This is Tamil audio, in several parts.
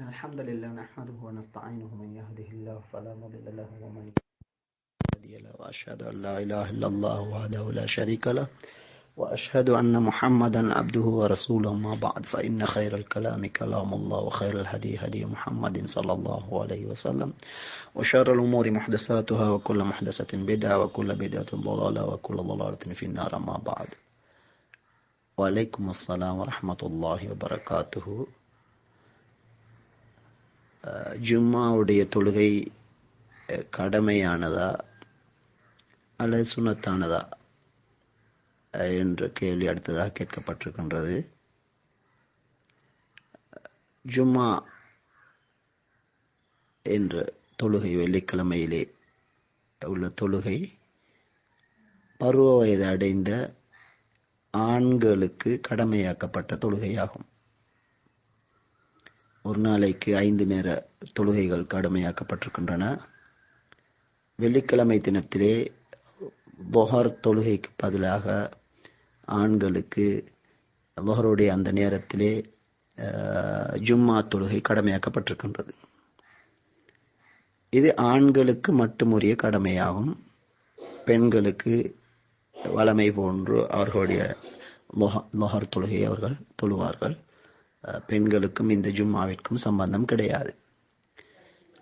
إن الحمد لله نحمده ونستعينه من يهده الله فلا مضل له ومن هادي له وأشهد أن لا إله إلا الله وحده لا شريك له وأشهد أن محمدا عبده ورسوله ما بعد فإن خير الكلام كلام الله وخير الهدي هدي محمد صلى الله عليه وسلم وشر الأمور محدثاتها وكل محدثة بدعة وكل بدعة ضلالة وكل ضلالة في النار ما بعد. وعليكم السلام ورحمة الله وبركاته. ஜும்மாவுடைய தொழுகை கடமையானதா? அல்லது சுனத்தானதா என்ற கேள்வி அடுத்ததாக கேட்கப்பட்டிருக்கின்றது. ஜும்மா என்ற தொழுகை வெள்ளிக்கிழமையிலே உள்ள தொழுகை பருவ வயது அடைந்த ஆண்களுக்கு கடமையாக்கப்பட்ட தொழுகையாகும். ஒரு நாளைக்கு ஐந்து நேர தொழுகைகள் கடுமையாக்கப்பட்டிருக்கின்றன. வெள்ளிக்கிழமை தினத்திலே பொஹர் தொழுகைக்கு பதிலாக ஆண்களுக்கு பொஹருடைய அந்த நேரத்திலே ஜும்மா தொழுகை கடமையாக்கப்பட்டிருக்கின்றது. இது ஆண்களுக்கு மட்டுமுரிய கடமையாகும். பெண்களுக்கு வளமை போன்று அவர்களுடைய லொஹர் தொழுகையை அவர்கள் தொழுவார்கள். பெண்களுக்கும் இந்த ஜும்மாவிற்கும் சம்பந்தம் கிடையாது.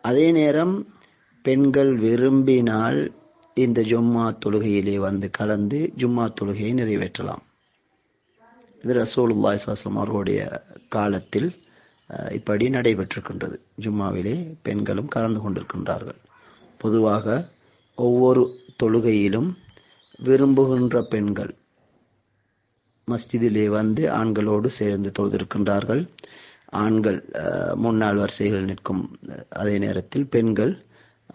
அதே நேரம் பெண்கள் விரும்பினால் இந்த ஜும்மா தொழுகையிலே வந்து கலந்து ஜும்மா தொழுகையை நிறைவேற்றலாம். இது ரசூலுல்லாஹி ஸல்லல்லாஹு அவர்களுடைய காலத்தில் இப்படி நடைபெற்றிருக்கின்றது. ஜும்மாவிலே பெண்களும் கலந்து கொண்டிருக்கின்றார்கள். பொதுவாக ஒவ்வொரு தொழுகையிலும் விரும்புகின்ற பெண்கள் மஸ்ஜிதிலே வந்து ஆண்களோடு சேர்ந்து தொழுதிருக்கின்றார்கள். ஆண்கள் முன்னால் முன்னாள் வரிசைகள் நிற்கும் அதே நேரத்தில் பெண்கள்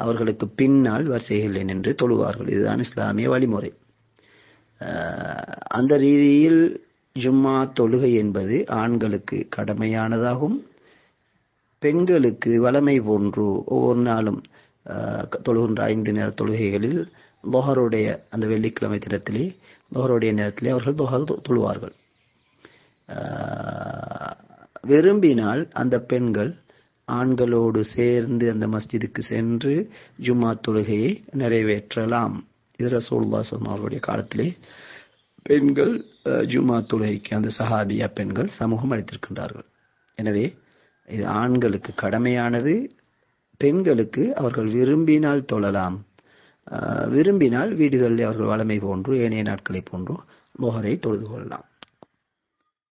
அவர்களுக்கு பின்னால் வரிசைகளில் நின்று தொழுவார்கள். இதுதான் இஸ்லாமிய வழிமுறை. அந்த ரீதியில் ஜும்மா தொழுகை என்பது ஆண்களுக்கு கடமையானதாகும். பெண்களுக்கு வளமை போன்று ஒவ்வொரு நாளும் தொழுகின்ற ஐந்து நேர தொழுகைகளில் லோஹருடைய அந்த வெள்ளிக்கிழமை தினத்திலே லோஹருடைய நேரத்திலே அவர்கள் தொஹர் தொழுவார்கள். விரும்பினால் அந்த பெண்கள் ஆண்களோடு சேர்ந்து அந்த மஸ்ஜிதுக்கு சென்று ஜும்மா தொழுகையை நிறைவேற்றலாம். இது ரசோல்லா ஸல்லல்லாஹு அவருடைய காலத்திலே பெண்கள் ஜும்மா தொழுகைக்கு அந்த சஹாபியா பெண்கள் சமூகம் அளித்திருக்கின்றார்கள். எனவே இது ஆண்களுக்கு கடமையானது பெண்களுக்கு அவர்கள் விரும்பினால் தொழலாம். விரும்பினால் வீடுகளில் அவர்கள் வளமை போன்று ஏனைய நாட்களை போன்று மோகரை தொழுது கொள்ளலாம்.